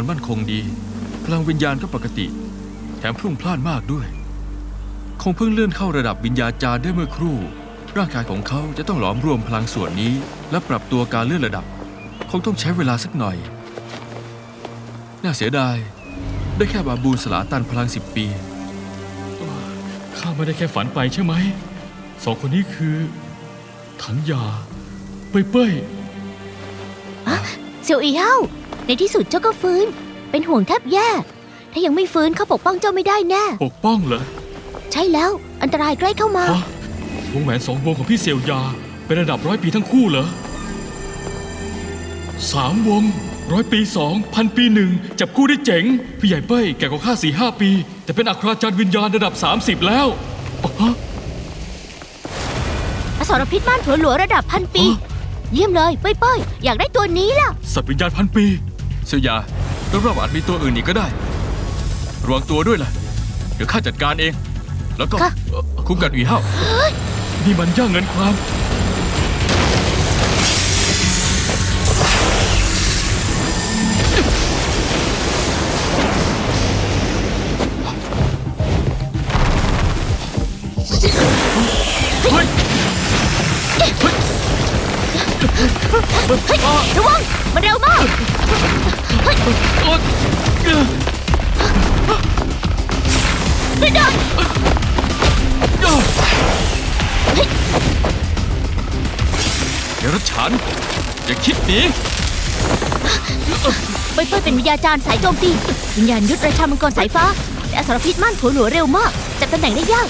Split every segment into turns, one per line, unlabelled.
รมั่นคงดี พลังวิญญาณก็ปกติ แถมพลุ่งพล่านมากด้วย คงเพิ่งเลื่อนเข้าระดับวิญญาจารย์ได้เมื่อครู่ ร่างกายของเขาจะต้องหลอมรวมพลังส่วนนี้ และปรับตัวการเลื่อนระดับ คงต้องใช้เวลาสักหน่อย น่าเสียดาย ได้แค่บาบูนสลาตันพลังสิบปี
ข้าไม่ได้แค่ฝันไปใช่ไหม สองคนนี้คือ ถังยา เป้ยเป้ย
เซียวอีเฮา ในที่สุดเจ้าก็ฟื้น เป็นห่วงแทบแย่ ถ้ายังไม่ฟื้นเขาปกป้องเจ้าไม่ได้แน่
ปกป้องเหรอ
ใช่แล้ว อันตรายใกล้เข้ามา
ฮะวงแหวนสองวงของพี่เซียวยา เป็นระดับร้อยปีทั้งคู่เหรอสามวงร้อยปีสองพันปีหนึ่งจับคู่ได้เจ๋ง พี่ใหญ่เป้ยแก่กว่าข้าสี่ห้าปี แต่เป็นอัคราจารย์วิญญาณระดับ 30 แล้วอ๋อฮะ
อสรพิษม่านถั่วหลวระดับพันปี
ฮะ
เยี่ยมเลยเป้ยเป้ยอยากได้ตัวนี้ล่ะ
สัตว์วิญญาณพันปี
เสียยาแล้วรอบอาจมีตัวอื่นอีกก็ได้ ระวังตัวด้วยล่ะ เดี๋ยวข้าจัดการเอง แล้วก็
ค่ะ
เอ่อคุ้มกันอีเฮ้า
นี่มันย่างเงินความ เฮ้ย
เฮ้ยระวัง มันเร็วมาก
ฉัน อย่าคิดหนี
เป้ยเป้ยเป็นวิญญาจารย์สายโจมตีวิญญาณยุทธราชามังกรสายฟ้าแต่อสรพิษม่านถั่วหลวเร็วมากจับตำแหน่งได้ยาก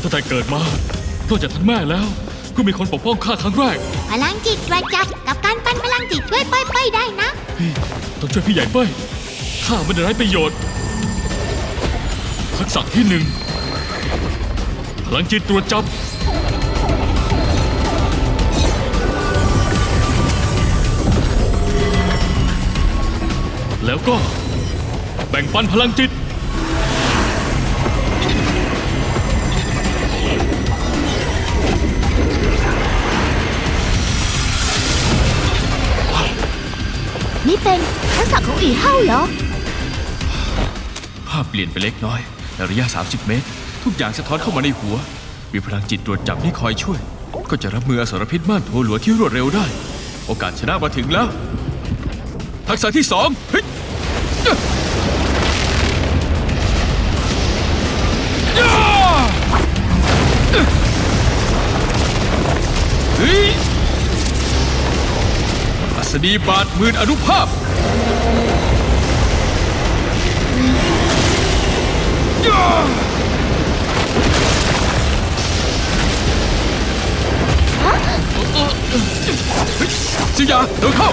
ตั้งแต่เกิดมานอกจากท่านแม่แล้วก็มีคนปกป้องข้าครั้งแรก
พลังจิตตรวจจับกับการปั้นพลังจิตช่วยเป้ยเป้ยได้นะ
พี่ต้องช่วยพี่ใหญ่เป้ยข้าไม่ได้ไร้ประโยชน์ทักษะที่หนึ่งพลังจิตตรวจจับ แล้วก็แบ่งปันพลังจิต
นี่เป็นทักษะของอีเฮ้าเหรอ
ภาพเปลี่ยนไปเล็กน้อยในระยะ 30 เมตร ทุกอย่างสะท้อนเข้ามาในหัว มีพลังจิตตรวจจับที่คอยช่วย ก็จะรับมืออสรพิษม่านทัวหลวที่รวดเร็วได้ โอกาสชนะมาถึงแล้ว ทักษะที่สองเฮ้ยย่ ดีบาดหมื่นอนุภาพจิยาเดินเข้า